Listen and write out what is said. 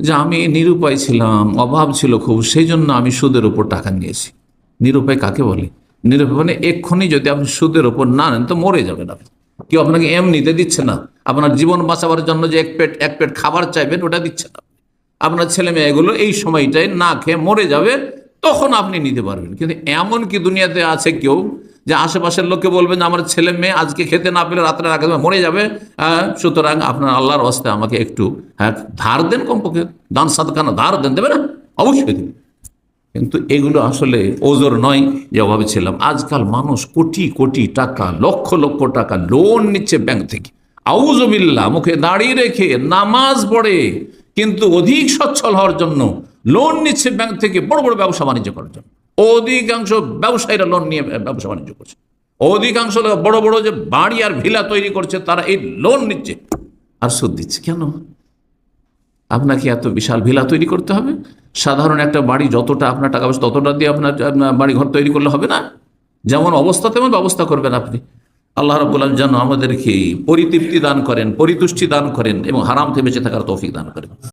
যে আমি নিরুপায় ছিলাম, অভাব ছিল খুব, সেই জন্য আমি সুদের উপর টাকা নিয়েছি। নিরুপায় কাকে বলে? নিরুপায় মানে এক্ষুনি যদি আপনি সুদের উপর না নেন, তো মরে যাবেন আপনি। কেউ আপনাকে এম নিতে দিচ্ছে না। আপনার জীবন বাঁচাবার জন্য যে এক পেট এক পেট খাবার চাইবেন, ওটা দিচ্ছে না আপনার ছেলে মেয়েগুলো এই সময়টায় না খেয়ে মরে যাবে, তখন আপনি নিতে পারবেন। কিন্তু এমন কি দুনিয়াতে আছে কেউ যে আশেপাশের লোককে বলবেন যে আমার ছেলে মেয়ে আজকে খেতে না পেলে রাত্রে রাখা মরে যাবে আহ, সুতরাং আপনার আল্লাহর হস্তে আমাকে একটু হ্যাঁ ধার দেন কমপক্ষে দান সাদখানা ধার দেন দেবে না? অবশ্যই দেবে কিন্তু এগুলো আসলে ওজোর নয় যে অভাবে ছিলাম। আজকাল মানুষ কোটি কোটি টাকা লক্ষ লক্ষ টাকা লোন নিচ্ছে ব্যাংক থেকে। আউজবিল্লা মুখে দাঁড়িয়ে রেখে নামাজ পড়ে কিন্তু অধিক সচ্ছল হওয়ার জন্য লোন নিচ্ছে ব্যাংক থেকে বড় বড় ব্যবসা বাণিজ্য করার জন্য। অধিকাংশ ব্যবসায়ীরা লোন নিয়ে ব্যবসা বাণিজ্য করছে। অধিকাংশ বড় বড় যে বাড়ি আর ভিলা তৈরি করছে, তারা এই লোন নিচ্ছে। আর সুদ দিচ্ছে কেন? আপনাকে এত বিশাল ভিলা তৈরি করতে হবে? সাধারণ একটা বাড়ি যতটা আপনার টাকা পয়সা, ততটা দিয়ে আপনার বাড়ি ঘর তৈরি করলে হবে না? যেমন অবস্থা, তেমন ব্যবস্থা করবেন আপনি। আল্লাহ রবুল্লাহ যেন আমাদেরকে পরিতৃপ্তি দান করেন, পরিতুষ্টি দান করেন এবং হারাম থেকে বেঁচে থাকার তৌফিক দান করেন।